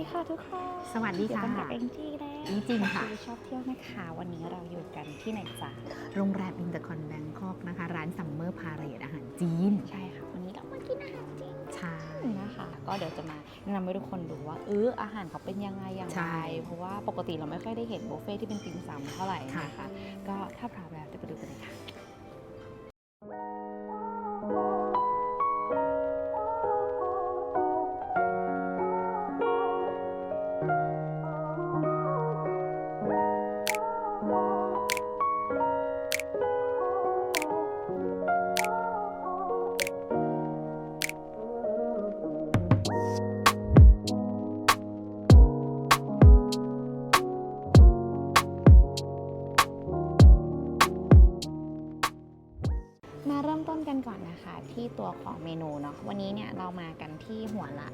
ดีค่ะทุกคนสวัสดีค่ะอยู่กับแองจี้แล้วจริงๆค่ะที่ชอบเที่ยวนะคะ วันนี้เราอยู่กันที่ไหนจ๊ะโรงแรมอินเตอร์คอนแบงคอกนะคะ ร้านซัมเมอร์พาเรดอาหารจีน ใช่ค่ะ วันนี้เรามากินอาหารจีนใช่นะคะ ก็เดี๋ยวจะมาแนะนำให้ทุกคนดูว่าเอออาหารเขาเป็นยังไงอย่างใช่ไรเพราะว่าปกติเราไม่ค่อยได้เห็นบุฟเฟ่ที่เป็นติ่มซำเท่าไหร่นะคะ ก็ถ้าพร้อมแล้วจะไปดูกันเลย หัวละ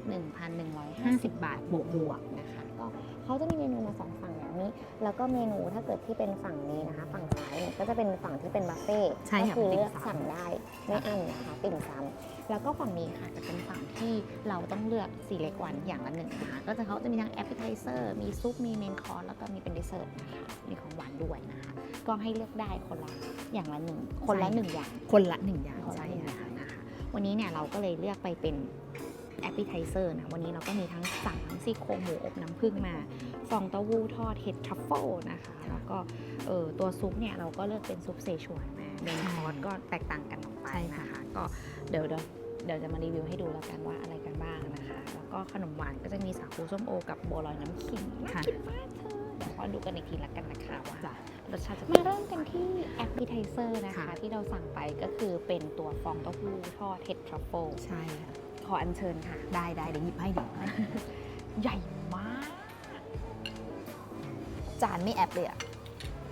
1,150 บาทบวกบวกๆนะคะก็เขาจะมีเมนูมาสองฝั่งแบบนี้ แล้วก็เมนูถ้าเกิดที่เป็นฝั่งนี้นะคะ ฝั่งซ้ายเนี่ยก็จะเป็นฝั่งที่เป็นบัฟเฟ่ต์ใช่ก็ค่ะคือเป็นติ่เลืมอกซำ สั่งได้ไม่อั้นนะคะติ่มซำแล้วก็ฝั่งนี้ค่ะจะเป็นฝั่งที่เราต้องเลือกสี่เล็กวันอย่างละหนึ่งนะคะก็จะเขาจะมีทั้งแอปเป i z เซอร์มีซุปมีเมนคอร์สแล้วก็มีเป็นเดสเซอร์นะคะมีของหวานด้วยนะคะก็ให้เลือกได้คนละอย่างละหนึ่งคนละหนึ่งอย่าง คนละหนึ่งอย่างใช่ใช่ค่ะค่ะนะคะวันนี้เนี่ยเราก็เลยเลือกไปเป็น แอปเปิลไทเซอร์นะวันนี้เราก็มีทั้งสั่งทั้งซี่โครงหมูอบน้ำผึ้งมาฟองเต้าหู้ทอดเห็ดทรัฟเฟิลนะคะแล้วก็เออตัวซุปเนี่ยเราก็เลือกเป็นซุปเซชวนมาเมนคอร์สก็แตกต่างกันออกไปนะคะก็เดี๋ยวเดี๋ยวเดี๋ยวจะมารีวิวให้ดูแล้วกันว่าอะไรกันบ้างนะคะ แล้วก็ขนมหวานก็จะมีสาคูส้มโอกับบัวลอยน้ำขิงน่าค่ะกินมากเธอเดี๋ยวขอดูกันอีกทีละกันนะคะว่าจ้ะรสชาติจะมาเริ่มกันที่แอปเปิลไทเซอร์นะคะค่ะที่เราสั่งไปก็คือเป็นตัวฟองเต้าหู้ทอดเห็ดทรัฟเฟิลใช่ค่ะ ขออัญเชิญค่ะ ได้ได้เดี๋ยวหยิบให้เดี๋ยวให้ใหญ่มาก จานไม่แอปเลยอะ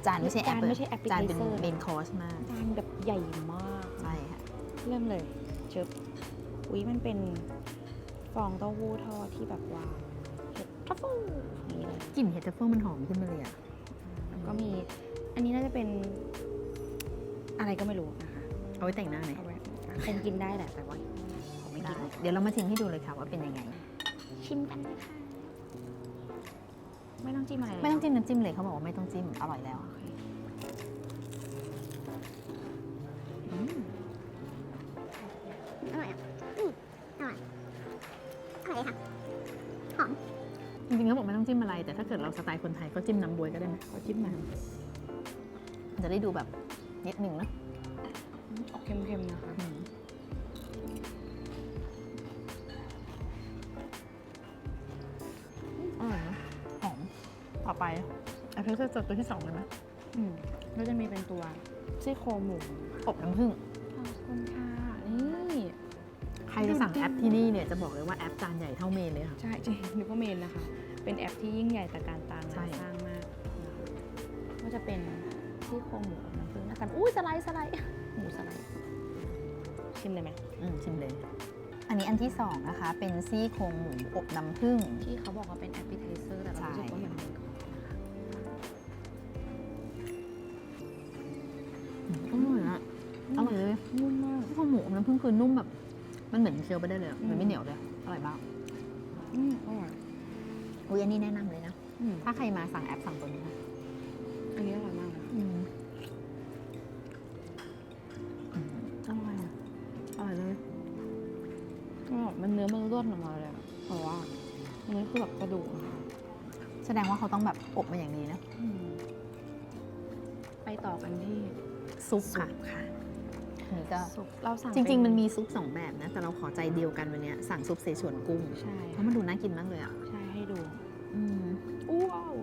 จานไม่ใช่แอปจานเลยไม่ใช่ appetizer จานเป็นเมนคอร์สมากจานแบบใหญ่มาก ใช่ค่ะ เริ่มเลยเชิบอุ้ยมันเป็นฟองเต้าหู้ทอดที่แบบว่าเห็ดทรัฟเฟิลอย่างนี้เลย กลิ่นเฮดเทอร์เฟิลมันหอมขึ้นมาเลยอะแล้วก็มี อันนี้น่าจะเป็นอะไรก็ไม่รู้นะคะ เอาไว้แต่งหน้าไหมเอาไว้คงกินได้แหละแต่ว่าขอ ไม่ได้กิน เดี๋ยวเรามาชิมให้ดูเลยค่ะว่าเป็นยังไง ชิมกันเลยค่ะ ไม่ต้องจิ้มอะไรเลยไม่ต้องจิ้มน้ำจิ้มเลยเขาบอกว่าไม่ต้องจิ้มอร่อยแล้วโอเคอืมอร่อยอะอืมอร่อยอร่อยเลยค่ะจริงๆเขาบอกไม่ต้องจิ้มอะไร แต่ถ้าเกิดเราสไตล์คนไทยก็จิ้มน้ำบวยก็ได้นะขอจิ้มมาจะได้ดูแบบนิดหนึ่งนะออกเค็มๆนะคะ อไปแอปเปิลจะตัวที่สองเลยไหมอืมแล้วจะมีเป็นตัวซี่โครงหมูอบน้ำผึ้งขอบคุณค่ะนี่ใครจะสั่งแอปที่นี่เนี่ยจะบอกเลยว่าแอปจานใหญ่เท่าเมนเลยค่ะ ใช่จริงนึกว่าเมนนะคะ เป็นแอปที่ยิ่งใหญ่แต่การตางใช่งานสร้างมากนะคะก็จะเป็นซี่โครงหมูอบน้ำผึ้งหน้าตาอุ้ยสไลด์สไลด์หมูสไลด์ชิมเลยไหมอืมชิมเลยอันนี้อันที่สองนะคะเป็นซี่โครงหมูอบน้ำผึ้งที่เขาบอกว่าเป็นแอปเปิล น้ำผึ้งคือนุ่มแบบ มันเหมือนเคี้ยวไปได้เลยอะอืมมันไม่เหนียวเลยอร่อยมากอืมอร่อยอุ้ยอันนี้แนะนำเลยนะ อืมถ้าใครมาสั่งแอปสั่งตัวนี้ค่ะอันนี้อร่อยมากนะอืมอืมอร่อยอะอร่อยเลยก็มันเนื้อมันร่วนออกมาเลยอะเพราะว่าอันนี้คือแบบกระดูกอะค่ะแสดงว่าเขาต้องแบบอบมาอย่างดีนะอืมไปต่อกันที่ซุปซุค่ะปค่ะอั นนี้ก็ซุปเราสั่งจริงเป็ๆมันมีซุปสองแบบนะ แต่เราขอใจเดียวกันวันเนี้ยสั่งซุปเสฉวนกุ้งใช่เพราะมันดูน่ากินมากเลยอะ ใช่ให้ดู อืมอู้ว้าว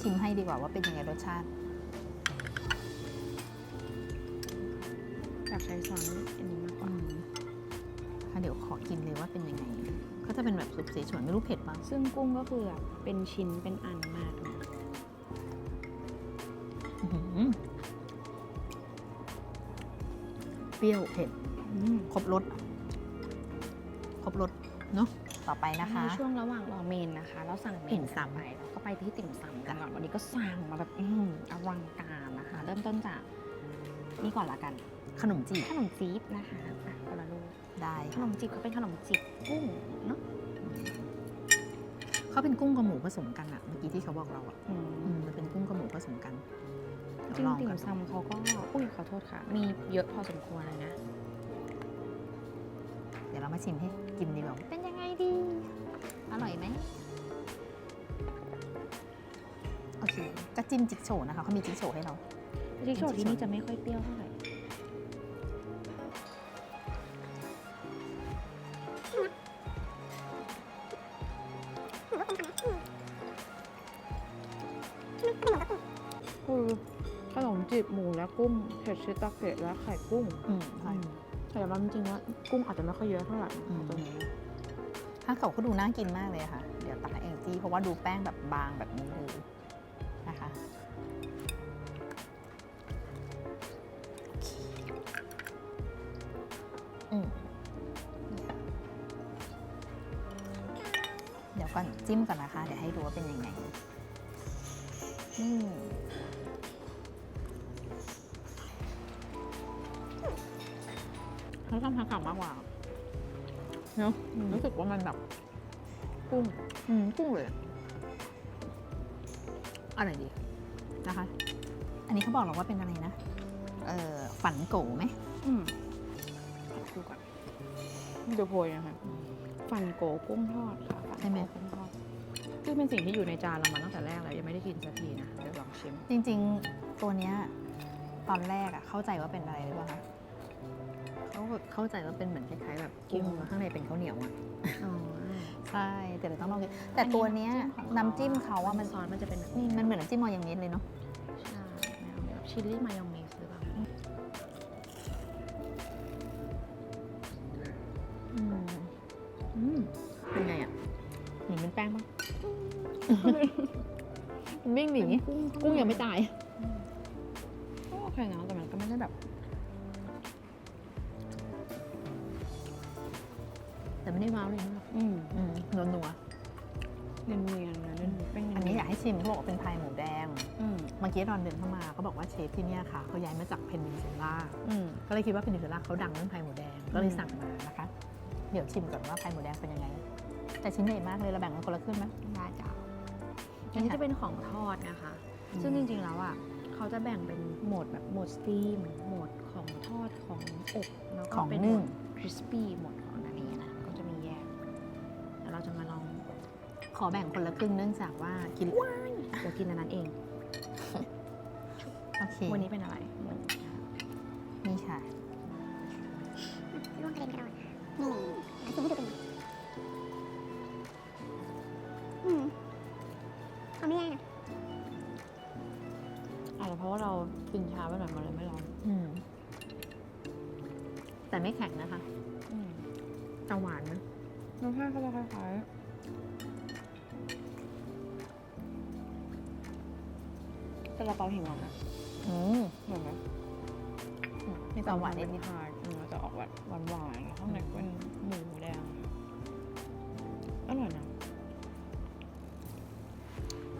ชิมให้ดีกว่าว่าเป็นยังไงรสชาติแบบใช้ซอสอันนี้มากกว่าอืมค่ะเดี๋ยวขอกินเลยว่าเป็นยังไงก็จะเป็นแบบซุปเสฉวนไม่รู้เผ็ดปะซึ่งกุ้งก็คือแบบเป็นชิ้นเป็นอันมากนะ รี้ยวเผ็ดอืมครบรสครบรสเนาะต่อไปนะคะในช่วงระหว่างรอเมนนะคะ เราสั่งเมติ่นมซำไปแล้วก็ไปที่ติ่มซำกันก่อนวันนี้ก็สั่งมาแบบอืมอลังการนะคะ เริ่มต้นจากนี่ก่อนละกัน ขนมจีบขนมจีบนะคะอะคนละลูกได้ขนมจีบเขาเป็นขนมจีบกุ้งเนาะเขาเป็นกุ้งกับหมูผสมกันอะเมื่อกี้ที่เขาบอกเราอะอืมอืมมันเป็นกุ้งกับหมูผสมกัน จเดี๋ยวลองริงกันๆซัมเขาก็ อุ้ยขอโทษค่ะ มีเยอะพอสมควรเลยนะ เดี๋ยวเรามาชิมให้กินดีกว่าเป็นยังไงดี อร่อยไหมโอเคก็จิ้มจิ๊กโฉนะคะเขามีจิ๊กโฉให้เราจิกโชว์ที่นี่จะไม่ค่อยเปรี้ยวเท่าไหร่ จีบหมูและกุ้งเผ็ดชิตาเกะและไข่กุ้งอืมใช่แต่ว่าจริงๆว่ากุ้งอาจจะไม่ค่อยเยอะเท่าไหร่อืมตรงนี้ถ้าเขาก็ดูน่ากินมากเลยอะค่ะ เดี๋ยวตักให้เองจี้เพราะว่าดูแป้งแบบบางแบบนี้เลยนะคะโอเคอืมเดี๋ยวก่อนจิ้มก่อนนะคะ เดี๋ยวให้ดูว่าเป็นยังไง อืม เขาทำทางกลับมากกว่าเนาะรู้สึกว่ามันแบบกุ้ง อืมกุ้งเลยอะอะไรดีนะคะ อันนี้เขาบอกเราว่าเป็นอะไรนะ เอ่อฝันโกไหมอืมดูก่อนเดี๋ยวโพยนะคะฟันโกกุ้งทอดค่ะฟันโกใช่ไหมกุ้งทอดซึ่งเป็นสิ่งที่อยู่ในจานเรามาตั้งแต่แรกแล้วยังไม่ได้กินสักทีนะเดี๋ยวลองชิม จริง ๆ ตัวเนี้ยตอนแรกอะเข้าใจว่าเป็นอะไรหรือเปล่าคะ เขาเข้าใจว่าเป็นเหมือนคล้ายๆแบบกุ้งกุ้งข้างในเป็นข้าวเหนียวอะอ๋อใช่แต่เดี๋ยวต้องลองกินแต่ตัวเนี้ยน้ำจิ้มเขาว่ามันซอสมันจะเป็นแบบนี่มันเหมือนน้ำจิ้มมอยองเนสเลยเนาะใช่แนวแบบชิลลี่มายองเนสหรือเปล่าอืมอืมเป็นไงอะเหมือนเป็นแป้งปะมันวิ่งหนีกุ้งกุ้งยังไม่ตายก็โอเคนะแต่มันก็ไม่ได้แบบ ไม่ได้ว้าวเลยนะอืมอืมนัวนัวเนียนเนียนๆนะเนียนๆแป้งๆอันนี้อยากให้ชิมเขาบอกว่าเป็นพายหมูแดง อืมเมื่อกี้ตอนเดินเข้ามาเขาบอกว่าเชฟที่เนี่ยค่ะเขาย้ายมาจากเพนินซูล่า อืม ก็เลยคิดว่าเพนินซูล่าเขาดังเรื่องพายหมูแดงก็เลยอืม สั่งมานะคะ เดี๋ยวชิมก่อนว่าพายหมูแดงเป็นยังไง แต่ชิ้นใหญ่มากเลยเราแบ่งกันคนละครึ่งไหม ได้จ้าอันนี้จะเป็นของทอดนะคะ อืม ซึ่งจริงๆแล้วอะเขาจะแบ่งเป็นโหมดแบบโหมดสตีมโหมดของทอดของอบแล้วก็ของเป็นนึ่ง คริสปี้โหมด ขอแบ่งคนละครึ่งเนื่องจากว่ากินเดี๋ยวกินอันนั้นเอง โอเค วันนี้เป็นอะไรหมูนี่ค่ะร่วงกระเด็นกระดอนนี่เดี๋ยวชิมให้ดูเป็นไงอืมเขาไม่แย่นะอาจจะเพราะว่าเรากินช้าไปหน่อยมันเลยไม่ร้อนอืมแต่ไม่แข็งนะคะ อืมจะหวานนะรสชาติก็จะคล้ายๆ ลาเปาหิมะนะอืมเหมือนไหมมีความหวานนิเป็ดนทาร์ตอืมมันจะออกแบบหวานๆแล้วข้างในเป็นหมูแดงอร่อยนะ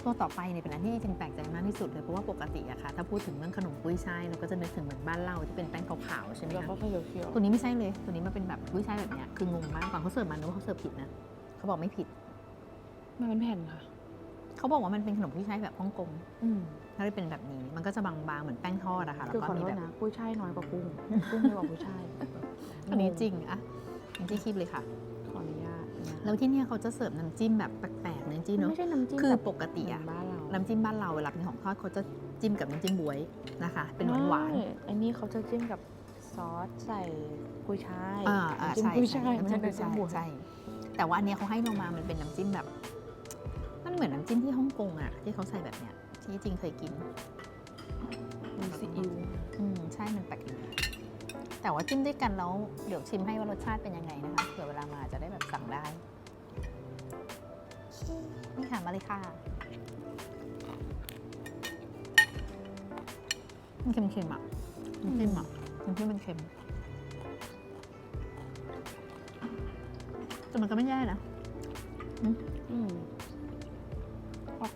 ตัวต่อไปเนี่ยเป็นอันที่จริงแปลกใจมากที่สุดเลยเพราะว่าปกติอะค่ะถ้าพูดถึงเรื่องขนมกุ้ยช่ายเราก็จะนึกถึงเหมือนบ้านเราที่เป็นแป้งขาวๆใช่ไหมแล้วคะก็เขียวเขียวตัวนี้ไม่ใช่เลย ตัวนี้มาเป็นแบบกุ้ยช่ายแบบเนี้ยคืองงมากก่อนเขาเสิร์ฟมานึกว่าเขาเสิร์ฟผิดนะเขาบอกไม่ผิดมันเป็นแผ่นค่ะ เขาบอกว่ามันเป็นขนมกุ้ยช่ายแบบฮ่องกงอืมถ้าได้เป็นแบบนี้ มันก็จะบางๆเหมือนแป้งทอดอะค่ะแล้วคือก็ขอมีโทษแบบนะกุ้ยช่ายน้อยกว่ากุ้งกุ้งเยอะกว่ากุ้ยช่ายอันนี้จริงอะจริงๆคีบเลยค่ะ ขออนุญาตนะแล้วที่เนี่ยเขาจะเสิร์ฟน้ำจิ้มแบบแปลกๆนะจริงๆเนาะไม่ใช่น้ำจิ้มคือแบบปกติอะเหมืนบ้านเราน้ำจิ้มบ้านเราเวลาเป็นของทอดเขาจะจิ้มกับน้ำจิ้มบวยนะคะ เป็นหวานหวานไม่อันนี้เขาจะจิ้มกับซอสใส่กุ้ยช่ายๆอ่าอ่าน้ำจิ้มใช่กุ้ยใช่ช่ายน้ำจิ้มไใช่กุ้ยช่ายน้ำจิ้มบวใช่ แต่ว่าอันเนี้ยเขาให้ลงมามันเป็นน้ำจิ้มแบบ มันเหมือนน้ำจิ้มที่ฮ่องกงอะที่เขาใส่แบบเนี้ยที่จริงเคยกินมีซีอิ๊วอืมใช่มันแปลกดีแต่ว่าจิ้มด้วยกันแล้วเดี๋ยวชิมให้ว่ารสชาติเป็นยังไงนะคะเผื่อเวลามาจะได้แบบสั่งได้ นี่ค่ะมาเลยค่ะมันเค็มๆอะมันเค็มอะมันเค็มมันเค็มแต่มันก็ไม่แย่นะ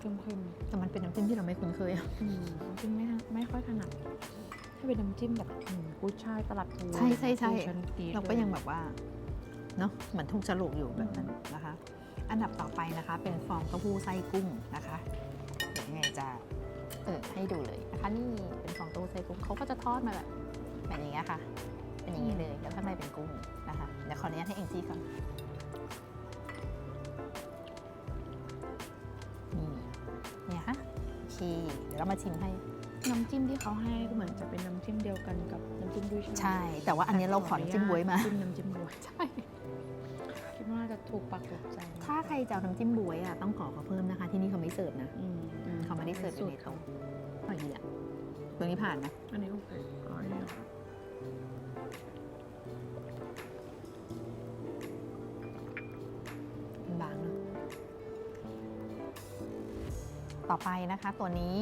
อืมออกเค็มแต่มันเป็นน้ำจิ้มที่เราไม่คุ้นเคยอะๆอืมน้ำจิ้มไม่ไม่ค่อยถนัด ถ้าเป็นน้ำจิ้มแบบอืมกุ้ยช่ายตลาดภูใช่ใช่ใช่คือฉันกดเราก็ยังแบบว่าเนาะเหมือนถูกฉลุกอยู่แบบนั้นนะคะ อันดับต่อไปนะคะ เป็นฟองเต้าหู้ไส้กุ้งนะคะเดี๋ยวยังไงจะเออให้ดูเลยนะคะนี่เป็นฟองเต้าหู้ไส้กุ้งเขาก็จะทอดมาแบบแบบนี้ค่ะ เป็นอย่างนี้เลยแล้วข้างในเป็นกุ้งนะคะเดี๋ยวขออนุญาตให้เองจี้ก่อนนี่ เดี๋ยวเรามาชิมให้ น้ำจิ้มที่เขาให้ก็เหมือนจะเป็นน้ำจิ้มเดียวกันกับน้ำจิ้มด้วยใช่ไหมใช่แต่ว่าอันนี้เราขอน้ำจิ้มบวยมาจิ้มน้ำจิ้มบวยใช่คิดว่าน่าจะถูกปากถูกใจนะถ้าใครจะเอาน้ำจิ้มบวยอะต้องขอเขาเพิ่มนะคะ ที่นี่เขาไม่เสิร์ฟนะอืมอืมเขาไม่ได้เสิร์ฟอยู่ในโต๊ะอร่อยดีอะตัวนี้ผ่านนะอันนี้โอเคอ๋อ ต่อไปนะคะตัวนี้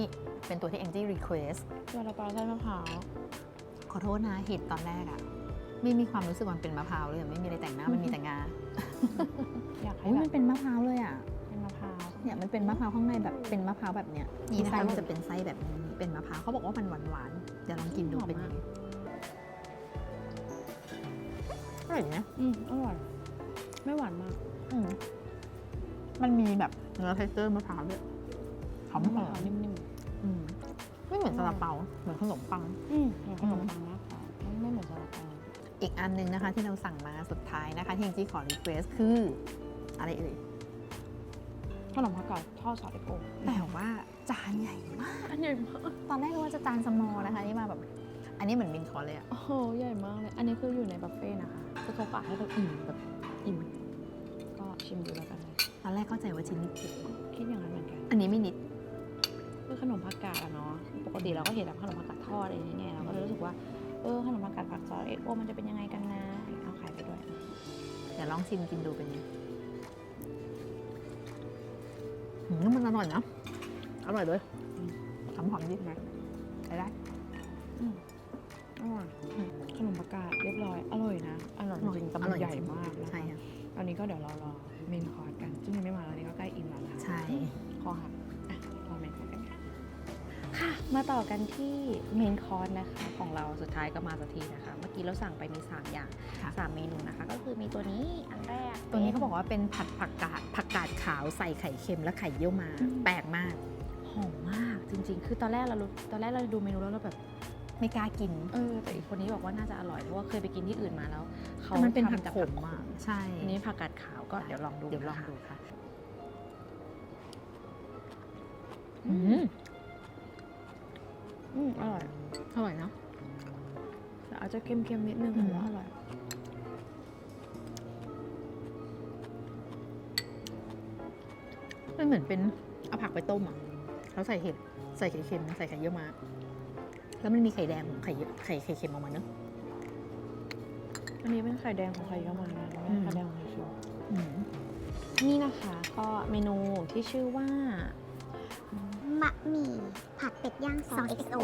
เป็นตัวที่ Angie Request ซาลาเปาไส้มะพร้าวขอโทษนะเห็นตอนแรกอะไม่มีความรู้สึกว่ามันเป็นมะพร้าวเลยอะไม่มีอะไรแต่งหน้ามันมีแต่งาอยากให้อุ้ยแบมับนเป็นมะพร้าวเลยอะเป็นมะพร้าวเนี่ยมันเป็นมะพร้าวข้างในแบบเป็นมะพร้าวแบบเนี้ยนี่นี่นะนะคะคะมันจะเป็นไส้แบบนี้เป็นมะพร้าวเขาบอกว่ามันหวานหวานๆเดี๋ยวลองกินดูหอมเป็นมายักงไงอร่อยดีนะอืมอร่อยไม่หวานมาก อืมมันมีแบบเนื้อเทคเจอร์มะพร้าวด้วย หอมหมะอพร้าวมนิ่มอืมไม่เหมือนซาลาเปาเหมือนขนมปังๆอืมเหมือนขนมปังมากกว่าไม่ไม่เหมือนซาลาเปาอีกอันหนึงนะคะที่เราสั่งมาสุดท้ายนะคะที่ยังจี้ขอรีเควสคือ อะไรเอ่ยขนมผักกาดทอดซอสเอ็กโอแต่ว่าจานใหญ่มาก อันใหญ่มากตอนแรกนึกว่าจะจานสมอลนะคะนี่มาแบบ อันนี้เหมือนมินคอร์สเลยอะโอ้โหใหญ่มากเลย อันนี้คืออยู่ในบัฟเฟ่ต์นะคะคือเขากะให้เราอิ่มแบบอิ่ม ก็ชิมดูแล้วกันเลยตอนแรกเข้าใจว่าชิ้นนี้เผ็ดมากคิดอย่างนั้นเหมือนกัน อันนี้ไม่นิด คือขนมผักกาดอะเนาะปกติเราก็เห็นแบบขนมผักกาดทอดอะไรอย่างเงี้ยเราก็เลยรู้สึกว่าเออขนมผักกาดผักซอสเอ็กโอมันจะเป็นยังไงกันนะเอาไข่ไปด้วยเดี๋ยวลองชิมกินดูเป็นไงหืมมันอร่อยนะอร่อยเลยหอมหอมๆดีไหมใช้ได้อืมอร่อยขนมผักกาดเรียบร้อยอร่อยนะอร่อยจริงๆแต่มันอร่อยใหญ่จริงมากนะคะใช่ค่ะตอนนี้ก็เดี๋ยวเรารอเมนคอร์สกันซึ่งยังไม่มาแล้วนี่ก็ใกล้อิ่มแล้วนะคะใช่คอหักอะรอเมนคอร์สกันค่ะ ค่ะ มาต่อกันที่เมนคอร์สนะคะของเราสุดท้ายก็มาสักทีนะคะ เมื่อกี้เราสั่งไปมี 3 อย่าง ค่ะ 3 เมนูนะคะ ก็คือมีตัวนี้อันแรกตัวนี้เขาบอกว่าเป็นผัดผักกาดผักกาดขาวใส่ไข่เค็มและไข่เยี่ยวมาแปลกมาก หอมมากจริง ๆ คือตอนแรกเรารู้ตอนแรกเราดูเมนูแล้วเราแบบไม่กล้ากินเออแต่อีกคนนี้บอกว่าน่าจะอร่อยเพราะว่าเคยไปกินที่อื่นมาแล้วเขาแต่มันเป็นผักทำจากขมมากใช่อันนี้ผักกาดขาวก็เดี๋ยวลองดูเดี๋ยวลองนะคะดูค่ะ อือืมม อืมอร่อย อร่อยเนาะแต่อาจจะเค็มๆนิดนึงอืแต่มว่าอร่อย มันเหมือนเป็นเอาผักไปต้มอะแล้วใส่เห็ด ใส่ไข่เค็มใส่ไข่เยี่ยวมาแล้วมันมีไข่แดงของไข่เยี่ยวไข่ไข่เค็มออกมาเนอะอันนี้เป็นไข่แดงของไข่เยี่ยวมานะไม่อืใช่มไข่แดงของไข่เค็มอืมนี่นะคะก็เมนูที่ชื่อว่าบะหมี่ผัดเป็ดย่างซอส XO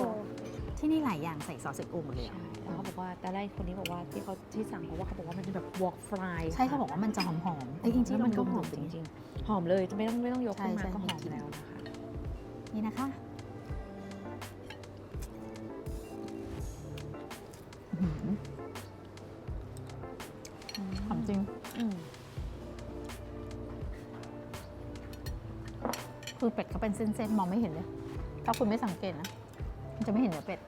ที่นี่หลายอย่างใส่ซอสเซ็กโอหมดเลยอะใช่แล้วเขาบอกว่าแต่แรกคนนี้บอกว่าที่เขาที่สั่งเพราะว่าเขาบอกว่ามันเป็นแบบวอล์กฟรายใช่เขาบอกว่ามันจะหอมหอมๆเอ้ยจริงๆแล้วมันก็ลหดูอมดูจริงๆ หอมเลยจะไม่ต้องไม่ต้องยกใช่ขึ้นมาใช่ก็หอมมีกลิ่นแล้วนะคะนี่นะคะอื้อหือ คือเป็ดเขาเป็นเส้นๆมองไม่เห็นเลย ถ้าคุณไม่สังเกตนะมันจะไม่เห็นเนื้อเป็ด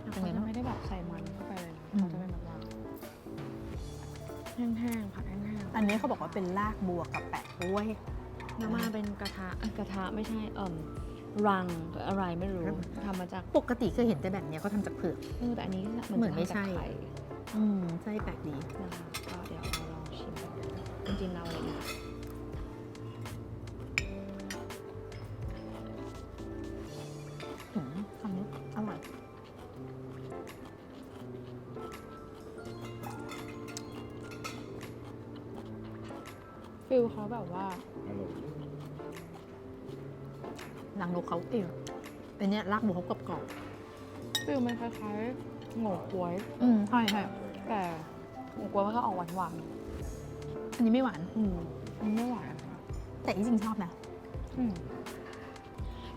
เขาจะไม่ได้แบบใส่มันเข้าไปเลยนะอืมเขาจะเป็นแบบว่าแห้งๆผัดแห้งๆอันนี้เขาบอกว่าเป็นรากบัวกับแปะกล้วยแล้วมาเป็นกระทะเอ้ยกระทะไม่ใช่เอ่มรังหรืออะไรไม่รู้ครับทำมาจากปกติเคยเห็นแต่แบบเนี้ยเขาทำจากเผือก เออแต่อันนี้เหมือนไม่ใช่จะทำจากไข่อืมไส้แปลกดีนะคะ จริงๆเราอะไรนะอืมคำนี้อร่อยฟิลเขาแบบว่านางนกเขาเองเป็นเนี้ยรากบัวเขากรอบกรอบฟิลมันคล้ายๆโง่กล้วยๆอืมใช่ใช่แต่โง่กล้วยมันก็ออกหวาน อันนี้ไม่หวานๆอืมมันไม่หวานค่ะแต่จริงๆชอบนะ อืม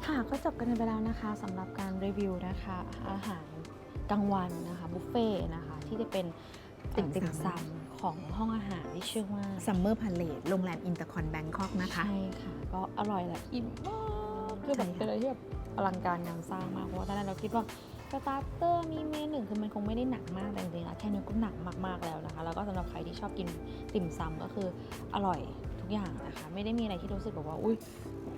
ค่ะก็จบกันไปแล้วนะคะสำหรับการรีวิวนะคะ อาหารกลางวันนะคะบุฟเฟ่ต์นะคะที่จะเป็นติ่มติ่มซำของห้องอาหารที่ชื่อว่าซัมเมอร์พาเลตโรงแรมอินเตอร์คอนแบงคอกนะคะ ใช่ค่ะ ก็อร่อยแหละอิ่มมากคือแบบใช่ค่ะเป็นอะไรที่แบบอลังการงานสร้างมากเพราะว่าตอนแรกเราคิดว่า สตาร์เตอร์มีเมนูหนึ่งคือมันคงไม่ได้หนักมากแต่จริงๆแล้วแค่นี้ก็หนักมากๆแล้วนะคะ แล้วก็สำหรับใครที่ชอบกินติ่มซำก็คืออร่อยทุกอย่างนะคะ ไม่ได้มีอะไรที่รู้สึกแบบว่าอุ้ย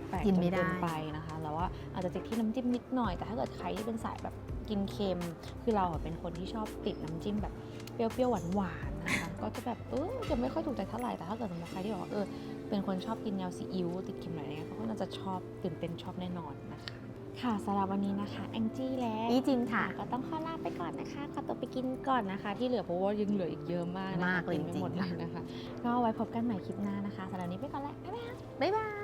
แปลกกินจนไม่ได้เกินไปนะคะแล้วว่าอาจจะติดที่น้ำจิ้มนิดหน่อย แต่ถ้าเกิดใครที่เป็นสายแบบกินเค็ม คือเราอะเป็นคนที่ชอบติดน้ำจิ้มแบบเปรี้ยวๆหวานๆนะคะก็จะแบบเออจะไม่ค่อยถูกใจเท่าไหร่แต่ถ้าเกิดสมมติใครที่บอกว่าเออเป็นคนชอบกินแนวซีอิ๊วติดเค็มหน่อยอะไรเงี้ยเขาก็น่าจะชอบตื่นเต้นชอบแน่นอนนะคะ ค่ะสำหรับวันนี้นะคะแองจี้และนี่จริงค่ะ ก็ต้องขอลาไปก่อนนะคะขอตัวไปกินก่อนนะคะ ที่เหลือเพราะว่ายังเหลืออีกเยอะมากนะคะมากเลยนไม่หมดจริงๆเลยนะคะ ก็ไว้พบกันใหม่คลิปหน้านะคะสำหรับวันนี้ไปก่อนแล้วบ๊ายบายบ๊ายบาย